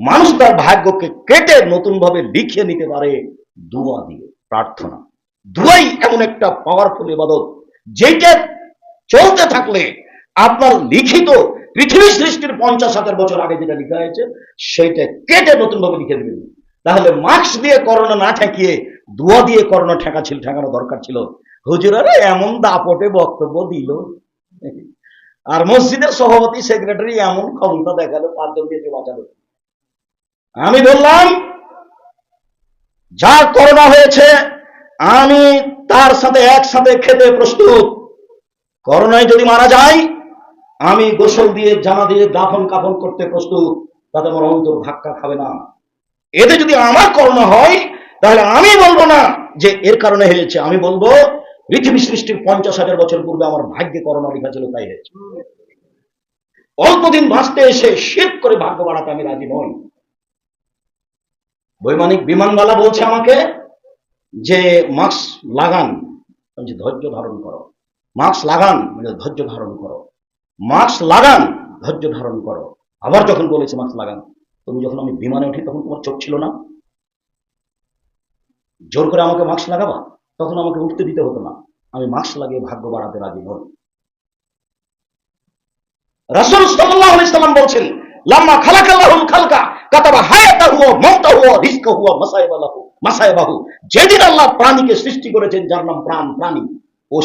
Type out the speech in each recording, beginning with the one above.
মানুষ তার ভাগ্যকে কেটে নতুন ভাবে লিখিয়ে নিতে পারে দুয়া দিয়ে, প্রার্থনা। দুয়াই এমন একটা পাওয়ারফুল ইবাদত যেটা চলতে থাকলে আপনার লিখিত পৃথিবী সৃষ্টির পঞ্চাশ হাজার বছর আগে যেটা লেখা হয়েছে সেটা কেটে নতুন ভাবে লিখে দেবেন। তাহলে মাস্ক দিয়ে করোনা না ঠেকিয়ে, দুয়া দিয়ে করোনা ঠেকা ছিল ঠেকানো দরকার ছিল। হুজুরারা এমন দাপটে বক্তব্য দিল। আর মসজিদের সভাপতি সেক্রেটারি এমন ক্ষমতা দেখাল, পাঁচজন দিয়ে বাঁচালো। আমি বললাম যা করোনা হয়েছে, আমি তার সাথে একসাথে খেতে প্রস্তুত। করোনায় যদি মারা যায় আমি গোসল দিয়ে জামা দিয়ে দাফন কাফন করতে প্রস্তুত, তাতে আমার অন্তর ধাক্কা খাবে না। এতে যদি আমার করোনা হয়, তাহলে আমি বলব না যে এর কারণে হয়েছে। আমি বলব, পৃথিবী সৃষ্টির পঞ্চাশ হাজার বছর পূর্বে আমার ভাগ্যে করোনা লেখা ছিল, তাই হয়েছে। অল্পদিন বাঁচতে এসে শেখ করে ভাগ্য বাড়াতে আমি রাজি নই। বৈমানিক বিমানবালা বলছে আমাকে যে মাস্ক লাগান। বলছি, ধৈর্য ধারণ করো। মাস্ক লাগান। ধৈর্য ধারণ করো। মাস্ক লাগান। ধৈর্য ধারণ করো। আবার যখন বলেছে মাস্ক লাগান তুমি যখন আমি বিমানে উঠি তখন তোমার চোখ ছিল না? জোর করে আমাকে মাস্ক লাগাবা? তখন আমাকে উঠতে দিতে হতো না। আমি মাস্ক লাগিয়ে ভাগ্য বাড়াতে রাজি নই। রাসূল সাল্লাল্লাহু আলাইহি সাল্লাম বলছেন লাম্মা খালাকাল্লাহুল খালকা যেদিন আল্লাহ প্রাণীকে সৃষ্টি করেছেন, যার নাম প্রাণ, প্রাণী, ও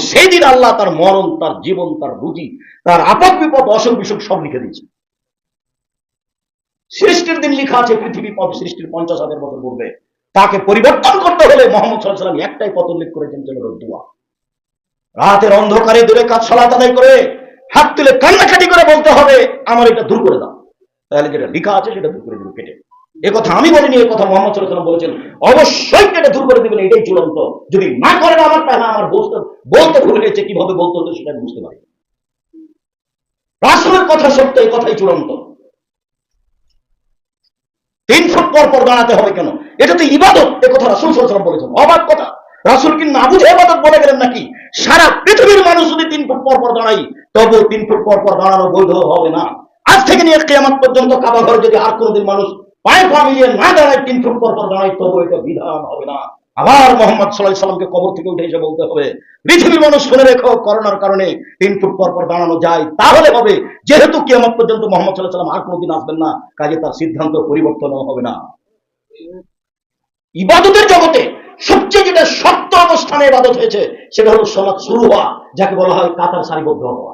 আল্লাহ তার মরণ, তার জীবন, তার রুজি, তার আপদ বিপদ, অসুখ বিসুখ সব লিখে দিয়েছে। সৃষ্টির দিন লেখা আছে, পৃথিবী পদ সৃষ্টির পঞ্চাশ হাজার বছর পূর্বে। তাকে পরিবর্তন করতে হলে মোহাম্মদ সাল্লাম একটাই পথ উল্লেখ করেছেন দোয়া। রাতের অন্ধকারে দূরে কাজ আদায় করে, হাত তুলে কান্নাকাটি করে বলতে হবে, আমার এটা দূর করে দাও। তাহলে যেটা লেখা আছে সেটা দূর করে দেবে কেটে। এ কথা আমি বলিনি, এ কথা মোহাম্মদ সাল্লাহ বলেছেন। অবশ্যই এটা দূর করে দেবেন, এটাই চূড়ান্ত। যদি না করেন আমার, তাহলে আমার বলতে বলতে ভুলে গেছে কীভাবে বলতে হতো সেটা বুঝতে পারি রাসূলের কথা সত্য, এই কথাই চূড়ান্ত। তিন ফুট পর পর দাঁড়াতে হবে কেন? এটা তো ইবাদত, এ কথা রাসুল সাল্লাম বলেছেন, অবাক কথা। রাসুল কি না বুঝে ইবাদত বলে গেলেন নাকি? সারা পৃথিবীর মানুষ যদি তিন ফুট পর পর দাঁড়াই তবু তিন ফুট পর পর দাঁড়ানো বৈধ হবে না। আজ থেকে নিয়ে কেয়ামত পর্যন্ত কাবা ঘরে যদি আর কোনোদিন মানুষ পায়ে পা মিলিয়ে না দাঁড়ায়, তিন ফুট পর পর দাঁড়ায়, তবু এটা বিধান হবে না। আবার মোহাম্মদ সাল্লাহ সাল্লামকে কবর থেকে উঠে এসে বলতে হবে, পৃথিবীর মানুষ শুনে রেখো, করোনার কারণে তিন ফুট পর পর দাঁড়ানো যায়, তাহলে হবে, যেহেতু কিয়ামত পর্যন্ত মোহাম্মদ সাল্লাহ সাল্লাম আর আসবেন না, কাজে তার সিদ্ধান্ত পরিবর্তন হবে না। ইবাদতের জগতে সবচেয়ে যেটা শক্ত অবস্থানে ইবাদত হয়েছে, সেটা হলো সলাৎ শুরু হওয়া, যাকে বলা হয় কাতার সারিবদ্ধ হওয়া।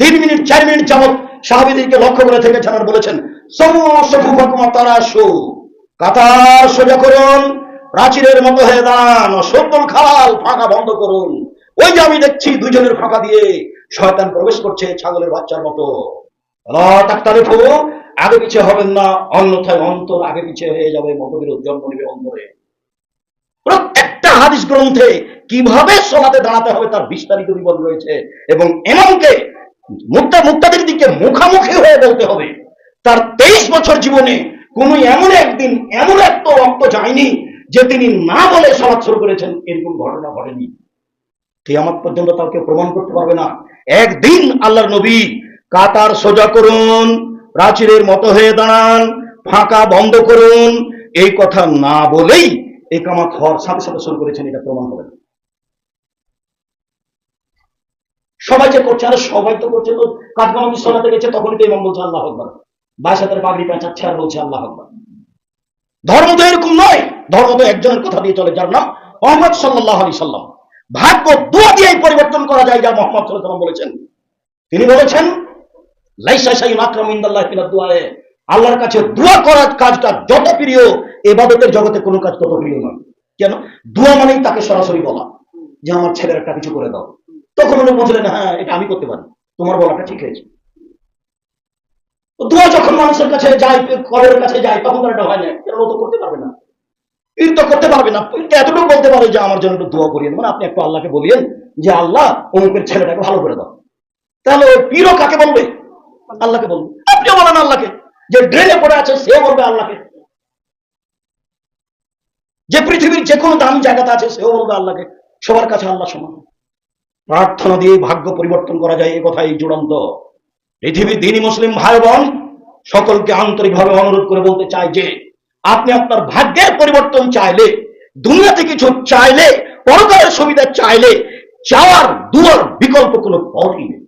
তিন মিনিট, চার মিনিট যাবত সাহাবিদেরকে লক্ষ্য করে থেকে জানার বলেছেন কাতার সোজা করুন, প্রাচীরের মতো হয়ে সত্তর খালাল ফাঁকা বন্ধ করুন। ওই যে আমি দেখছি দুজনের ফাঁকা দিয়ে শয়তান প্রবেশ করছে ছাগলের বাচ্চার মতো। আগে পিছিয়ে হবেন না, অন্যথায় অন্তর আগে পিছিয়ে হয়ে যাবে মতবিরোধ, জন্ম নেবে অন্তরে। প্রত্যেকটা হাদিস গ্রন্থে কীভাবে সমাতে দাঁড়াতে হবে তার বিস্তারিত বিবরণ রয়েছে। এবং এমনকে মুক্তা মুক্তাদের দিকে মুখামুখি হয়ে বলতে হবে। তার তেইশ বছর জীবনে কোন এমন একদিন এমন একটা রক্ত যায়নি যে তিনি না বলে সমাজ শুরু করেছেন, এরকম ঘটনা ঘটেনি। কিয়ামত পর্যন্ত তাকে প্রমাণ করতে পারবে না। একদিন আল্লাহর নবী কাতার সোজা করুন, প্রাচীরের মতো হয়ে দাঁড়ান, ফাঁকা বন্ধ করুন, এই কথা না বলেই একামাত হওয়ার সাথে সাথে শুরু করেছেন, এটা প্রমাণ হবে। না। সবাই যে করছে, আরে সবাই তো করছে। তো কাঠগামাটি শোনাতে গেছে, তখনই তো ইমাম বলছে আল্লাহ আকবর। বাসাতের পাগড়ি পেঁচাচ্ছে আর বলছে আল্লাহ আকবর। ধর্ম তো এরকম নয়। ধর্ম তো একজনের কথা দিয়ে চলে, যার নাম মোহাম্মদ সাল্লাহ আলি সাল্লাম। ভাগ্য দোয়া দিয়েই পরিবর্তন করা যায় যা মোহাম্মদ সাল্লাম বলেছেন। তিনি বলেছেন, লাইসা শাইন আকরাম ইনদাল্লাহ ফিলাদ আল্লাহর কাছে দোয়া করার কাজটা যত প্রিয় এবাদতের জগতে কোনো কাজ তত প্রিয় নয়। কেন? দোয়া মানেই তাকে সরাসরি বলা, যে আমার ছেলের একটা কিছু করে দাও। তখন উনি বুঝলেন হ্যাঁ এটা আমি করতে পারি। তোমার বলাটা ঠিক হয়েছে। দোয়া যখন মানুষের কাছে যায়, করের কাছে যায়, তখন তার এটা হয় না। কেন তো করতে পারবে না? পীর তো করতে পারবে না। পীর এতটুকু বলতে পারে যে আমার জন্য একটু দোয়া করিয়েন মানে আপনি একটু আল্লাহকে বলিয়েন যে, আল্লাহ, অমুকের ছেলেটাকে ভালো করে দাও। তাহলে ওই পীরও কাকে বলবে? আল্লাহকে বলবে। আপনিও বলেন আল্লাহকে। যে ড্রেনে পড়ে আছে সে বলবে আল্লাহকে। যে পৃথিবীর যে কোনো দামি জায়গাতে আছে, সেও বলবে আল্লাহকে। সবার কাছে আল্লাহ সমান। প্রার্থনা দিয়ে ভাগ্য পরিবর্তন করা যায় এই কথাই চূড়ান্ত। পৃথিবীর দিনী মুসলিম ভাই বোন সকলকে আন্তরিকভাবে অনুরোধ করে বলতে চাই যে, আপনি আপনার ভাগ্যের পরিবর্তন চাইলে, দুনিয়াতে কিছু চাইলে, পরকালের সুবিধা চাইলে, চাওয়ার, দুয়ার বিকল্প কোনো পথই নেই।